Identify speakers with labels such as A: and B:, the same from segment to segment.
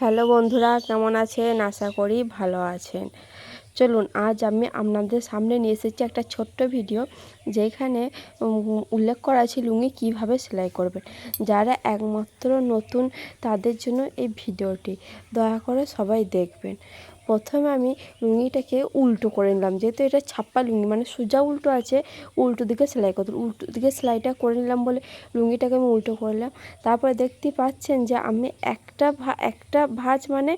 A: Hello বন্ধুরা, কেমন আছেন? আশা করি ভালো আছেন। চলুন, আজ আমি আপনাদের সামনে নিয়ে এসেছি একটা ছোট্ট ভিডিও, যেখানে উল্লেখ করা আছে লুঙ্গি কীভাবে সেলাই করবেন। যারা একমাত্র নতুন, তাদের জন্য এই ভিডিওটি। দয়া করে সবাই দেখবেন। প্রথমে আমি লুঙ্গিটাকে উল্টো করে নিলাম। যেহেতু এটা ছাপ্পা লুঙ্গি মানে সোজা উল্টো আছে, উল্টো দিকে সেলাই করতে উল্টো দিকে সেলাইটা করে নিলাম বলে লুঙ্গিটাকে আমি উল্টো করলাম তারপরে দেখতে পাচ্ছেন যে আমি একটা ভা, একটা ভাঁজ মানে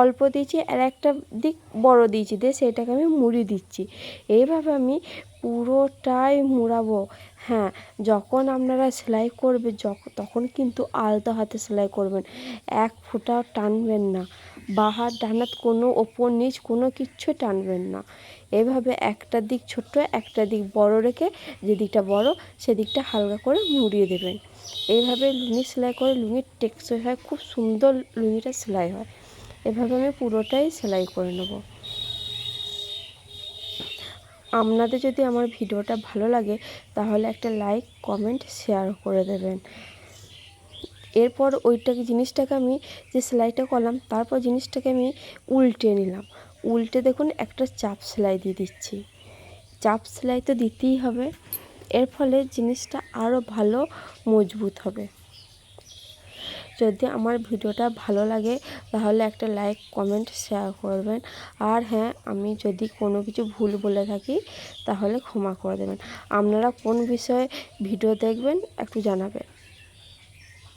A: অল্প দিয়েছি আর একটা দিক বড় দিয়েছি। দিয়ে সেটাকে আমি মুড়ি দিচ্ছি। এইভাবে আমি পুরোটাই মুড়াবো। হ্যাঁ যখন আপনারা সেলাই করবে যখন তখন কিন্তু আলতো হাতে সেলাই করবেন। এক ফোঁটাও টানবেন না। বাঁ হাত ডান হাত কোনো ওপর নিচ কোনো কিচ্ছু টানবেন না। এভাবে একটা দিক ছোট্ট একটা দিক বড় রেখে যে দিকটা বড় সেদিকটা হালকা করে মুড়িয়ে দেবেন। এইভাবে লুঙ্গি সেলাই করে লুঙ্গির টেকসই হয়, খুব সুন্দর লুঙ্গিটা সেলাই হয়। এভাবে আমি পুরোটাই সেলাই করে নেব। আপনাদের যদি আমার ভিডিওটা ভালো লাগে, তাহলে একটা লাইক, কমেন্ট, শেয়ার করে দেবেন। এরপর ওইটাকে জিনিসটাকে আমি যে সেলাইটা করলাম, তারপর জিনিসটাকে আমি উল্টে নিলাম। উল্টে দেখুন একটা চাপ সেলাই দিয়ে দিচ্ছি। চাপ সেলাই তো দিতেই হবে। এর ফলে জিনিসটা আরও ভালো মজবুত হবে। যদি আমার ভিডিওটা ভালো লাগে, তাহলে একটা লাইক, কমেন্ট, শেয়ার করবেন। আর হ্যাঁ আমি যদি কোনো কিছু ভুল বলে থাকি, তাহলে ক্ষমা করে দেবেন। আপনারা কোন বিষয়ে ভিডিও দেখবেন, একটু জানাবেন।